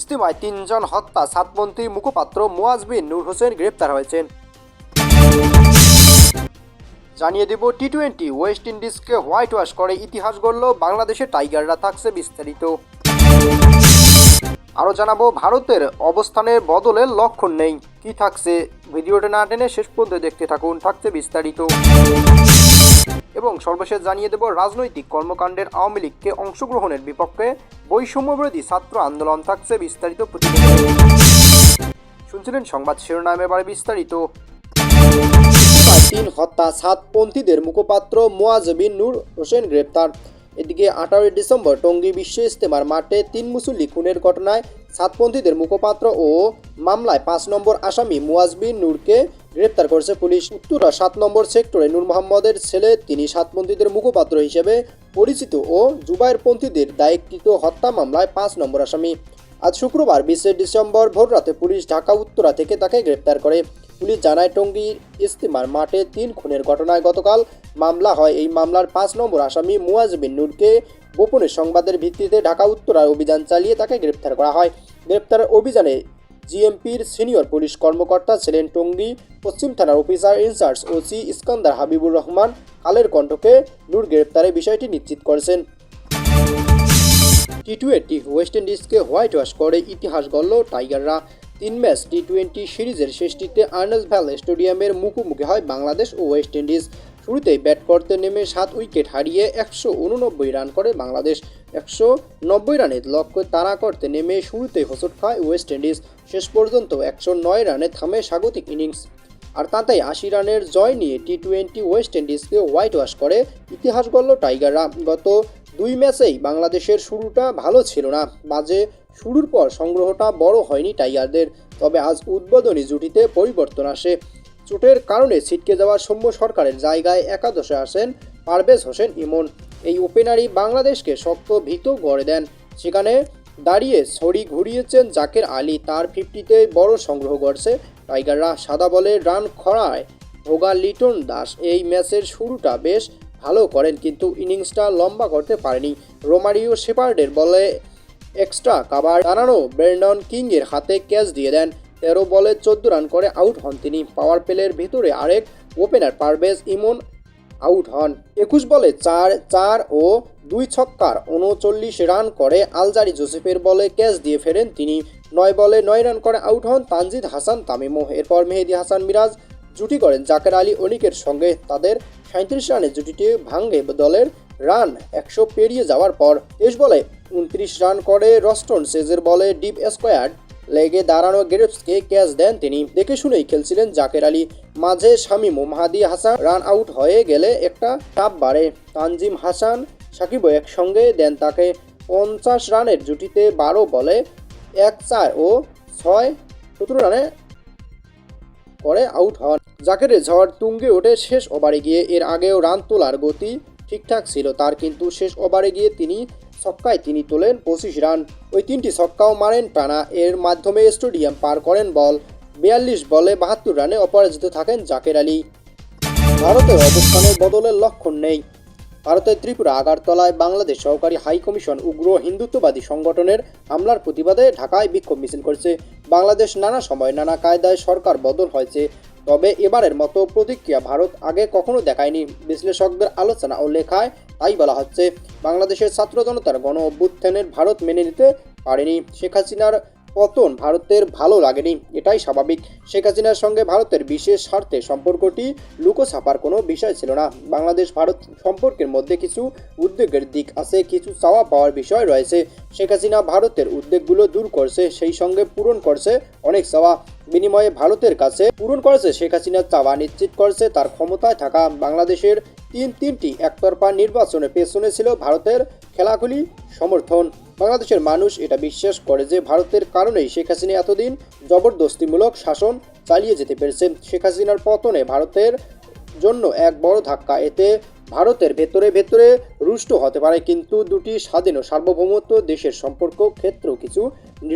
ইস্তিমায় তিনজন হত্যা সাতমন্ত্রী মুখপাত্র মুয়াজ বিন নূর হোসেন গ্রেপ্তার হয়েছেন। জানিয়ে দেব টি টোয়েন্টি ওয়েস্ট ইন্ডিজকে হোয়াইট ওয়াশ করে ইতিহাস গড়ল, বাংলাদেশের টাইগাররা থাকছে বিস্তারিত। আরও জানাব, ভারতের অবস্থানের বদলের লক্ষণ নেই। কি থাকছে? ভিডিওটা না টেনে শেষ পর্যন্ত দেখতে থাকুন, থাকছে বিস্তারিত। এবং সর্বশেষ জানিয়ে দেব, রাজনৈতিক কর্মকাণ্ডের আওয়ামী লীগকে অংশগ্রহণের বিপক্ষে বৈষম্যবিরোধী ছাত্র আন্দোলন থাকছে বিস্তারিত শুনছিলেন সংবাদ শিরোনাম, এবারে বিস্তারিত। তিন হত্যা সাতপন্থীদের মুখপাত্র মোয়াজবিন নূর হোসেন গ্রেপ্তার। এদিকে আঠারোই ডিসেম্বর টঙ্গী বিশ্ব ইস্তেমার মাঠে তিন মুসল্লি খুনের ঘটনায় সাতপন্থীদের মুখপাত্র ও মামলায় পাঁচ নম্বর আসামি মুয়াজবিন নূরকে গ্রেপ্তার করেছে পুলিশ। উত্তরা সাত নম্বর সেক্টরে নূর মোহাম্মদের ছেলে, তিনি সাতপন্থীদের মুখপাত্র হিসেবে পরিচিত ও জুবাইরপন্থীদের দায়িত্বিত হত্যা মামলায় পাঁচ নম্বর আসামি। আজ শুক্রবার বিশে ডিসেম্বর ভোররাতে পুলিশ ঢাকা, উত্তরা থেকে তাকে গ্রেপ্তার করে। পুলিশ জানায় টঙ্গীর ইস্তিমার মাঠে তিন খুনের ঘটনায় গতকাল মামলা হয়। এই মামলার পাঁচ নম্বর আসামি মুয়াজ বিন নূরকে গোপনে সংবাদের ভিত্তিতে ঢাকা, উত্তরায় অভিযান চালিয়ে তাকে গ্রেপ্তার করা হয়। গ্রেপ্তার অভিযানে জিএমপির সিনিয়র পুলিশ কর্মকর্তা ছিলেন টঙ্গী, পশ্চিম থানার officer in charge OC Iskandar Habibur Rahman কালের কণ্ঠকে নূর গ্রেপ্তারের বিষয়টি নিশ্চিত করেছেন। টি টোয়েন্টি ওয়েস্ট ইন্ডিজকে হোয়াইট ওয়াশ করে ইতিহাস গড়ল টাইগাররা। তিন ম্যাচ টি টোয়েন্টি সিরিজের শেষটিতে আর্নেস ভ্যাল স্টেডিয়ামের মুখোমুখি হয় বাংলাদেশ ও ওয়েস্ট ইন্ডিজ। শুরুতেই ব্যাট করতে নেমে সাত উইকেট হারিয়ে একশো উননব্বই রান করে বাংলাদেশ। একশো নব্বই রানের লক্ষ্য তাড়া করতে নেমে শুরুতেই হোঁচট খায় ওয়েস্ট ইন্ডিজ। শেষ পর্যন্ত একশো নয় রানে থামে স্বাগতিক ইনিংস। আর তাতেই আশি রানের জয় নিয়ে টি টোয়েন্টি ওয়েস্ট ইন্ডিজকে হোয়াইট ওয়াশ করে ইতিহাস গড়ল টাইগাররা। গত দুই ম্যাচেই বাংলাদেশের শুরুটা ভালো ছিল না। মাঝে শুরুর পর সংগ্রহটা বড় হয়নি টাইগারদের। তবে আজ উদ্বোধনী জুটিতে পরিবর্তন আসে। চোটের কারণে ছিটকে যাওয়া সৌম্য সরকারের জায়গায় একাদশে আসেন পারভেজ হোসেন ইমন। এই ওপেনারই বাংলাদেশকে শক্ত, ভীত গড়ে দেন। সেখানে দাঁড়িয়ে ছড়ি ঘুরিয়েছেন জাকের আলী। তার ফিফটিতে বড় সংগ্রহ করছে টাইগাররা। সাদা বলে রান খরায় ভোগা লিটন দাস। এই ম্যাচের শুরুটা বেশ ভালো করেন, কিন্তু ইনিংসটা লম্বা করতে পারেনি। রোমারিও শেপার্ডের বলে এক্সট্রা কাবার টানানো ব্রেন্ডন কিংয়ের হাতে ক্যাচ দিয়ে দেন। তেরো বলে চোদ্দ রান করে আউট হন তিনি। পাওয়ার প্লের ভেতরে আরেক ওপেনার পারভেজ ইমন আউট হন। একুশ বলে চার চার ও দুই ছক্কার উনচল্লিশ রান করে আলজারি জোসেফের বলে ক্যাচ দিয়ে ফেরেন তিনি। নয় বলে নয় রান করে আউট হন তানজিদ হাসান, তামিমো এরপর মেহেদি হাসান মিরাজ। জুটি করেন জাকের আলী অনিকের সঙ্গে। তাদের সাঁত্রিশ রানের জুটিটি ভাঙ্গে দলের রান। একশো পেরিয়ে যাওয়ার পর তেইশ বলে উনত্রিশ রান করে রস্টন সেজের বলে ডিপ স্কোয়াড লেগে দাঁড়ানো গ্রেপসকে ক্যাচ দেন তিনি। দেখে শুনেই খেলছিলেন জাকের আলী। মাঝে শামীম ও মাহাদি হাসান রান আউট হয়ে গেলে একটা টাপ বাড়ে। তানজিম হাসান সাকিব একসঙ্গে দেন তাকে। পঞ্চাশ রানের জুটিতে বারো বলে এক চার ও ছয় সতেরো রানে করে আউট হন। জাকেরের ঝড় তুঙ্গে ওঠে শেষ ওভারে গিয়ে। এর আগেও রান তোলার গতি ঠিকঠাক ছিল তার, কিন্তু শেষ ওভারে গিয়ে তিনি ছক্কায় তিনি তোলেন পঁচিশ রান। ওই তিনটি ছক্কাও মারেন টানা। এর মাধ্যমে স্টেডিয়াম পার করেন বল। বিয়াল্লিশ বলে বাহাত্তর রানে অপরাজিত থাকেন জাকের আলী। ভারতের অবস্থানের বদলের লক্ষণ নেই। ভারতের ত্রিপুরা আগারতলায় বাংলাদেশ সহকারী হাই কমিশন উগ্র হিন্দুত্ববাদী সংগঠনের হামলার প্রতিবাদে ঢাকায় বিক্ষোভ মিছিল করছে। বাংলাদেশ নানা সময় নানা কায়দায় সরকার বদল হয়েছে। তবে এবারের মতো প্রতিক্রিয়া ভারত আগে কখনো দেখায়নি। বিশ্লেষকদের আলোচনা ও লেখায় তাই বলা হচ্ছে, বাংলাদেশের ছাত্র জনতার গণ অভ্যুত্থানের ভারত মেনে নিতে পারেনি। শেখ হাসিনার পতন ভারতের ভালো লাগেনি, এটাই স্বাভাবিক। শেখ হাসিনার সঙ্গে ভারতের বিশেষ স্বার্থে সম্পর্কটি লুকোছাপার কোনো বিষয় ছিল না। বাংলাদেশ ভারত সম্পর্কের মধ্যে কিছু উদ্বেগের দিক আছে, কিছু চাওয়া পাওয়ার বিষয় রয়েছে। শেখ হাসিনা ভারতের উদ্বেগগুলো দূর করছে, সেই সঙ্গে পূরণ করছে অনেক চাওয়া। বিনিময়ে ভারতের কাছে পূরণ করেছে শেখ হাসিনার চাওয়া, নিশ্চিত করেছে তার ক্ষমতায় থাকা। বাংলাদেশের তিন তিনটি একতরফা নির্বাচনে পেছনে ছিল ভারতের খেলাগুলি সমর্থন। বাংলাদেশের মানুষ এটা বিশ্বাস করে যে ভারতের কারণেই শেখ হাসিনা এতদিন জবরদস্তিমূলক শাসন চালিয়ে যেতে পেরেছে। শেখ হাসিনার পতনে ভারতের জন্য এক বড় ধাক্কা। এতে ভারতের ভেতরে ভেতরে রুষ্ট হতে পারে, কিন্তু দুটি স্বাধীন ও সার্বভৌমত্ব দেশের সম্পর্ক ক্ষেত্র কিছু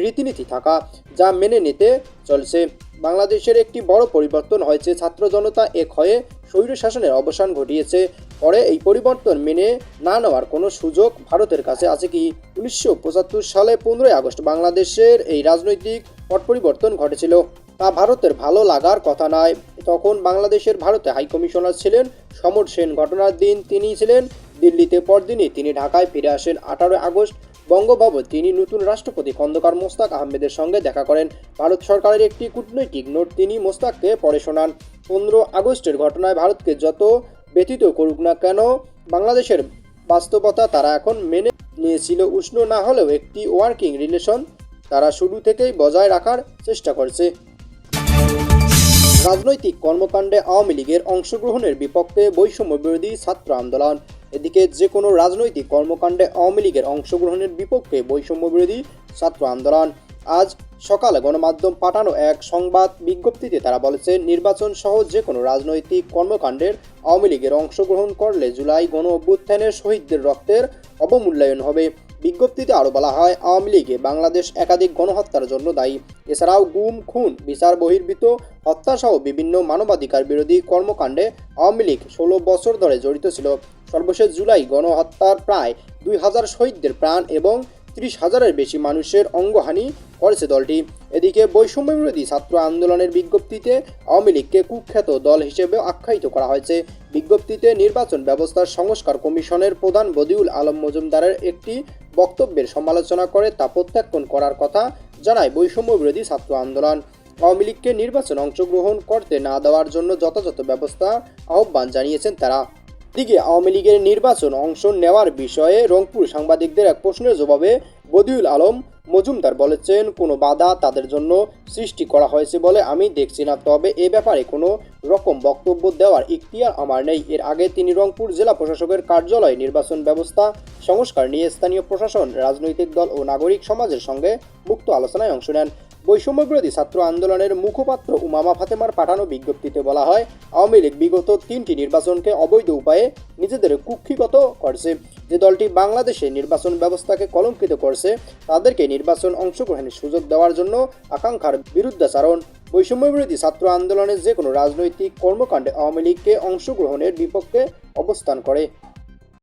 রীতিনীতি থাকা যা মেনে নিতে চলছে। বাংলাদেশের একটি বড় পরিবর্তন হয়েছে। ছাত্র জনতা এক হয়ে স্বৈর শাসনের অবসান ঘটিয়েছে। পরে এই পরিবর্তন মেনে না নেওয়ার কোনো সুযোগ ভারতের কাছে আছে কি? উনিশশো পঁচাত্তর সালে পনেরোই আগস্ট বাংলাদেশের এই রাজনৈতিক পট পরিবর্তন ঘটেছিল। তা ভারতের ভালো লাগার কথা নয়। তখন বাংলাদেশের ভারতে হাইকমিশনার ছিলেন সমর সেন। ঘটনার দিন তিনি ছিলেন দিল্লিতে। পরদিনই তিনি ঢাকায় ফিরে আসেন। আঠারোই আগস্ট বঙ্গভবন তিনি নতুন রাষ্ট্রপতি খন্দকার মোস্তাক আহমেদের সঙ্গে দেখা করেন। ভারত সরকারের একটি কূটনৈতিক নোট তিনি মোস্তাককে পড়ে শোনান। পনেরো আগস্টের ঘটনায় ভারতকে যত ব্যতীত করুক না কেন, বাংলাদেশের বাস্তবতা তারা এখন মেনে নিয়েছিল। উষ্ণ না হলেও একটি ওয়ার্কিং রিলেশন তারা শুরু থেকেই বজায় রাখার চেষ্টা করছে। রাজনৈতিক কর্মকাণ্ডে আওয়ামী লীগের অংশগ্রহণের বিপক্ষে বৈষম্য বিরোধী ছাত্র আন্দোলন। এদিকে যে কোনো রাজনৈতিক কর্মকাণ্ডে আওয়ামী লীগের অংশগ্রহণের বিপক্ষে বৈষম্য বিরোধী ছাত্র আন্দোলন। আজ সকালে গণমাধ্যম পাঠানো এক সংবাদ বিজ্ঞপ্তিতে তারা বলেছে, নির্বাচন সহ যে কোনো রাজনৈতিক কর্মকাণ্ডের আওয়ামী লীগের অংশগ্রহণ করলে জুলাই গণ অভ্যুত্থানের শহীদদের রক্তের অবমূল্যায়ন হবে। বিজ্ঞপ্তিতে আরও বলা হয়, আওয়ামী লীগে বাংলাদেশ একাধিক গণহত্যার জন্য দায়ী। এছাড়াও গুম, খুন, বিচার বহির্ভূত, হত্যাসহ বিভিন্ন মানবাধিকার বিরোধী কর্মকাণ্ডে আওয়ামী লীগ ষোলো বছর ধরে জড়িত ছিল। সর্বশেষ জুলাই গণহত্যার প্রায় দুই হাজার শহীদদের প্রাণ এবং ত্রিশ হাজারের বেশি মানুষের অঙ্গহানি করেছে দলটি। এদিকে বৈষম্য বিরোধী ছাত্র আন্দোলনের বিজ্ঞপ্তিতে আওয়ামী লীগকে কুখ্যাত দল হিসেবে আখ্যায়িত করা হয়েছে। বিজ্ঞপ্তিতে নির্বাচন ব্যবস্থার সংস্কার কমিশনের প্রধান বদিউল আলম মজুমদারের একটি বক্তব্যের সমালোচনা করে তা প্রত্যাখ্যান করার কথা জানায় বৈষম্য বিরোধী ছাত্র আন্দোলন। আওয়ামী লীগকে নির্বাচন অংশগ্রহণ করতে না দেওয়ার জন্য যথাযথ ব্যবস্থা আহ্বান জানিয়েছেন তারা। দিকে আওয়ামী লীগের নির্বাচন অংশ নেওয়ার বিষয়ে রংপুর সাংবাদিকদের এক প্রশ্নের জবাবে বদিউল আলম মজুমদার বলেছেন, কোনো বাধা তাদের জন্য সৃষ্টি করা হয়েছে বলে আমি দেখছি না, তবে এ ব্যাপারে কোনো রকম বক্তব্য দেওয়ার ইখতিয়ার আমার নেই। এর আগে তিনি রংপুর জেলা প্রশাসকের কার্যালয়ে নির্বাচন ব্যবস্থা সংস্কার নিয়ে স্থানীয় প্রশাসন, রাজনৈতিক দল ও নাগরিক সমাজের সঙ্গে মুক্ত আলোচনায় অংশ নেন। বৈষম্য বিরোধী ছাত্র আন্দোলনের মুখপাত্র উমামা ফাতেমার পাঠানো বিজ্ঞপ্তিতে বলা হয়, আওয়ামী লীগ বিগত তিনটি নির্বাচনকে অবৈধ উপায়ে নিজেদের কুক্ষিগত করছে। যে দলটি বাংলাদেশে নির্বাচন ব্যবস্থাকে কলঙ্কিত করছে, তাদেরকে নির্বাচন অংশগ্রহণের সুযোগ দেওয়ার জন্য আকাঙ্ক্ষার বিরুদ্ধাচারণ। বৈষম্য বিরোধী ছাত্র আন্দোলনের যে কোনো রাজনৈতিক কর্মকাণ্ডে আওয়ামী লীগকে অংশগ্রহণের বিপক্ষে অবস্থান করে।